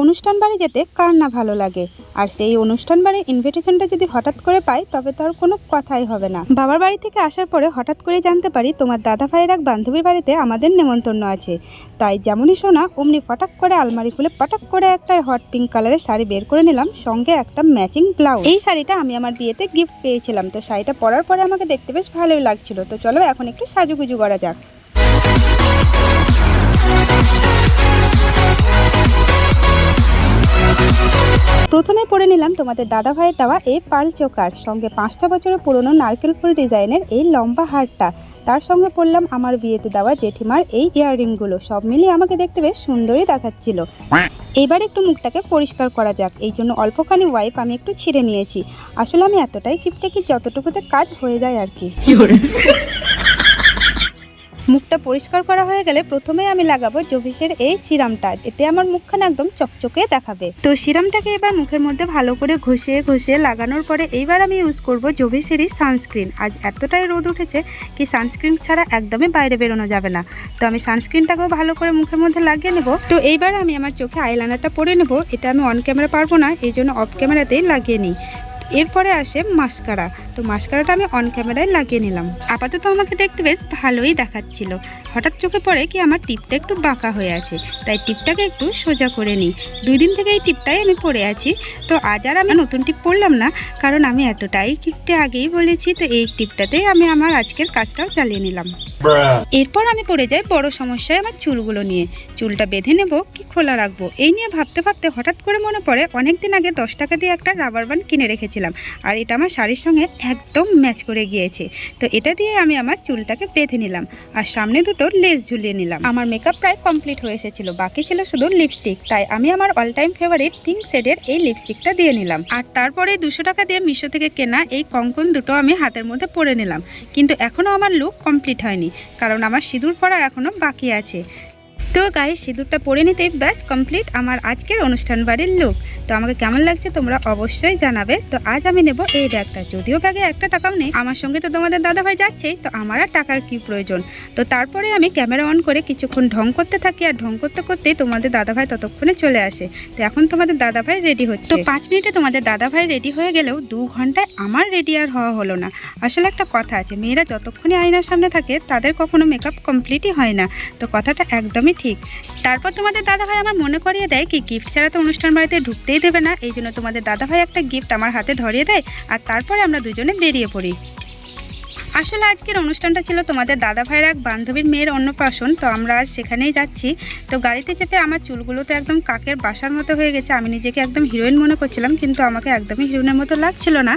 অনুষ্ঠান বাড়ি যেতে কার না ভালো লাগে? আর সেই অনুষ্ঠান বাড়ির ইনভিটেশনটা যদি হঠাৎ করে পাই, তবে তার কোনো কথাই হবে না। বাবার বাড়ি থেকে আসার পরে হঠাৎ করে জানতে পারি, তোমার দাদা ভাইয়ের এক বান্ধবীর বাড়িতে আমাদের নেমন্তন্ন আছে। তাই যেমনই শোনা, অমনি ফটাক করে আলমারি খুলে পটাক করে একটা হট পিঙ্ক কালারের শাড়ি বের করে নিলাম, সঙ্গে একটা ম্যাচিং ব্লাউজ এই শাড়িটা আমি আমার বিয়েতে গিফট পেয়েছিলাম। তো শাড়িটা পরার পরে আমাকে দেখতে বেশ ভালোই লাগছিল। তো চলো এখন একটু সাজুগুজু করা যাক। প্রথমে পরে নিলাম তোমাদের দাদা ভাইয়ের দেওয়া এই পাল চোকার। সঙ্গে পাঁচটা বছরের পুরনো নারকেল ফুল ডিজাইনের এই লম্বা হারটা। তার সঙ্গে পরলাম আমার বিয়েতে দেওয়া জেঠিমার এই ইয়াররিংগুলো। সব মিলিয়ে আমাকে দেখতে বেশ সুন্দরই দেখাচ্ছিল। এবার একটু মুখটাকে পরিষ্কার করা যাক। এই জন্য অল্পখানি ওয়াইপ আমি একটু ছিঁড়ে নিয়েছি। আসলে আমি এতটাই কিপটে কি যতটুকুতে কাজ হয়ে যায় আর কি। মুখটা পরিষ্কার করা হয়ে গেলে প্রথমে আমি লাগাবো জভিসের এই সিরামটা। এতে আমার মুখখানা একদম চকচকে দেখাবে। তো সিরামটাকে এবার মুখের মধ্যে ভালো করে ঘষে ঘষে লাগানোর পরে এইবার আমি ইউজ করব জভিসেরই সানস্ক্রিন আজ এতটাই রোদ উঠেছে কি সানস্ক্রিন ছাড়া একদমই বাইরে বেরোনো যাবে না। তো আমি সানস্ক্রিনটাকেও ভালো করে মুখের মধ্যে লাগিয়ে নেব। তো এইবার আমি আমার চোখে আইলাইনারটা পরে নেব। এটা আমি অন ক্যামেরা পারব না, এই জন্য অফ ক্যামেরাতেই লাগিয়ে নিই। এরপরে আসে মাস্কারা তো মাস্কারাটা আমি অন ক্যামেরায় লাগিয়ে নিলাম। আপাতত আমাকে দেখতে বেশ ভালোই দেখাচ্ছিল। হঠাৎ চোখে পড়ে কি আমার টিপটা একটু বাঁকা হয়ে আছে, তাই টিপটাকে একটু সোজা করে নিই। দুই দিন থেকে এই টিপটাই আমি পরে আছি। তো আজ আর আমি নতুন টিপ পরলাম না, কারণ আমি এতটাই টিপটা আগেই বলেছি, তো এই টিপটাতেই আমি আমার আজকের কাজটাও চালিয়ে নিলাম। এরপর আমি পড়ে যাই বড় সমস্যায় আমার চুলগুলো নিয়ে। চুলটা বেঁধে নেব কি খোলা রাখব? এই নিয়ে ভাবতে ভাবতে হঠাৎ করে মনে পড়ে অনেক দিন আগে দশ টাকা দিয়ে একটা রাবার ব্যান্ড কিনে রেখেছিলাম। আর এটা আমার শাড়ির সঙ্গে একদম ম্যাচ করে গিয়েছে। তো এটা দিয়ে আমি আমার চুলটাকে বেঁধে নিলাম আর সামনে দুটো লেস ঝুলিয়ে নিলাম। আমার মেকআপ প্রায় কমপ্লিট হয়ে এসেছিল, বাকি ছিল শুধু লিপস্টিক তাই আমি আমার অল টাইম ফেভারিট পিঙ্ক শেডের এই লিপস্টিকটা দিয়ে নিলাম। আর তারপরে দুশো টাকা দিয়ে মিশো থেকে কেনা এই কঙ্কন দুটো আমি হাতের মধ্যে পরে নিলাম। কিন্তু এখনও আমার লুক কমপ্লিট হয়নি, কারণ আমার সিঁদুর পরা এখনও বাকি আছে। তো গায়ে সিঁদুরটা পরে নিতেই ব্যাস কমপ্লিট আমার আজকের অনুষ্ঠান বাড়ির লুক তো আমাকে কেমন লাগছে তোমরা অবশ্যই জানাবে। তো আজ আমি নেব এই ব্যাগটা। যদিও ব্যাগে একটা টাকাও নেই, আমার সঙ্গে তো তোমাদের দাদাভাই যাচ্ছেই তো আমার আর টাকার কি প্রয়োজন? তো তারপরে আমি ক্যামেরা অন করে কিছুক্ষণ ঢং করতে থাকি, আর ঢং করতে করতেই তোমাদের দাদাভাই ততক্ষণে চলে আসে। তো এখন তোমাদের দাদাভাই রেডি হচ্ছে। তো পাঁচ মিনিটে তোমাদের দাদাভাই রেডি হয়ে গেলেও দু ঘন্টায় আমার রেডি আর হওয়া হলো না। আসলে একটা কথা আছে, মেয়েরা যতক্ষণই আয়নার সামনে থাকে, তাদের কখনো মেকআপ কমপ্লিটই হয় না। তো কথাটা একদমই ঠিক। তারপর তোমাদের দাদাভাই আমার মনে করিয়ে দেয় কি গিফট ছাড়া তো অনুষ্ঠান বাড়িতে ঢুকতেই দেবে না। এই জন্য তোমাদের দাদাভাই একটা গিফট আমার হাতে ধরিয়ে দেয়। আর তারপরে আমরা দুজনে বেরিয়ে পড়ি। আসলে আজকের অনুষ্ঠানটা ছিল তোমাদের দাদা ভাইয়ের এক বান্ধবীর মেয়ের অন্নপ্রাশন, তো আমরা আজ সেখানেই যাচ্ছি। তো গাড়িতে চেপে আমার চুলগুলো তো একদম কাকের বাসার মতো হয়ে গেছে, আমি নিজেকে একদম হিরোইন মনে করছিলাম, কিন্তু আমাকে একদমই হিরোইনের মতো লাগছিল না।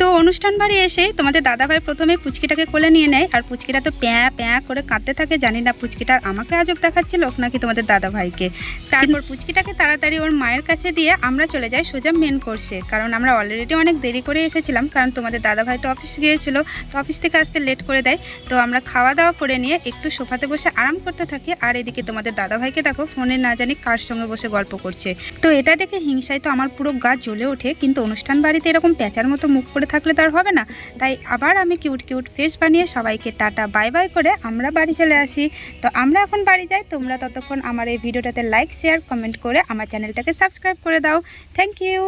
তো অনুষ্ঠান বাড়ি এসে তোমাদের দাদা ভাই প্রথমে পুচকিটাকে কোলে নিয়ে নেয়, আর পুচকিটা তো প্যাঁ প্যাঁ করে কাঁদতে থাকে, জানি না পুচকিটা আমাকে আজব দেখাচ্ছিল নাকি তোমাদের দাদা ভাইকে তারপর পুচকিটাকে তাড়াতাড়ি ওর মায়ের কাছে দিয়ে আমরা চলে যাই সোজা মেন কোর্সে কারণ আমরা অলরেডি অনেক দেরি করে এসেছিলাম, কারণ তোমাদের দাদা ভাই তো অফিস গিয়েছিল, তো অফিস থেকে আসতে লেট করে দেয়। তো আমরা খাওয়া দাওয়া করে নিয়ে একটু সোফাতে বসে আরাম করতে থাকি। আর এদিকে তোমাদের দাদা ভাইকে দেখো ফোনে না জানি কার সঙ্গে বসে গল্প করছে। তো এটা দেখে হিংসায় তো আমার পুরো গা জ্বলে ওঠে, কিন্তু অনুষ্ঠান বাড়িতে এরকম প্যাঁচার মতো মুখ করে থাকলে তো আর হবে না। তাই আবার আমি কিউট কিউট ফেস বানিয়ে সবাইকে টাটা বাই বাই করে আমরা বাড়ি চলে আসি। তো আমরা এখন বাড়ি যাই, তোমরা ততক্ষণ আমার এই ভিডিওটাতে লাইক শেয়ার কমেন্ট করে আমার চ্যানেলটাকে সাবস্ক্রাইব করে দাও। Thank you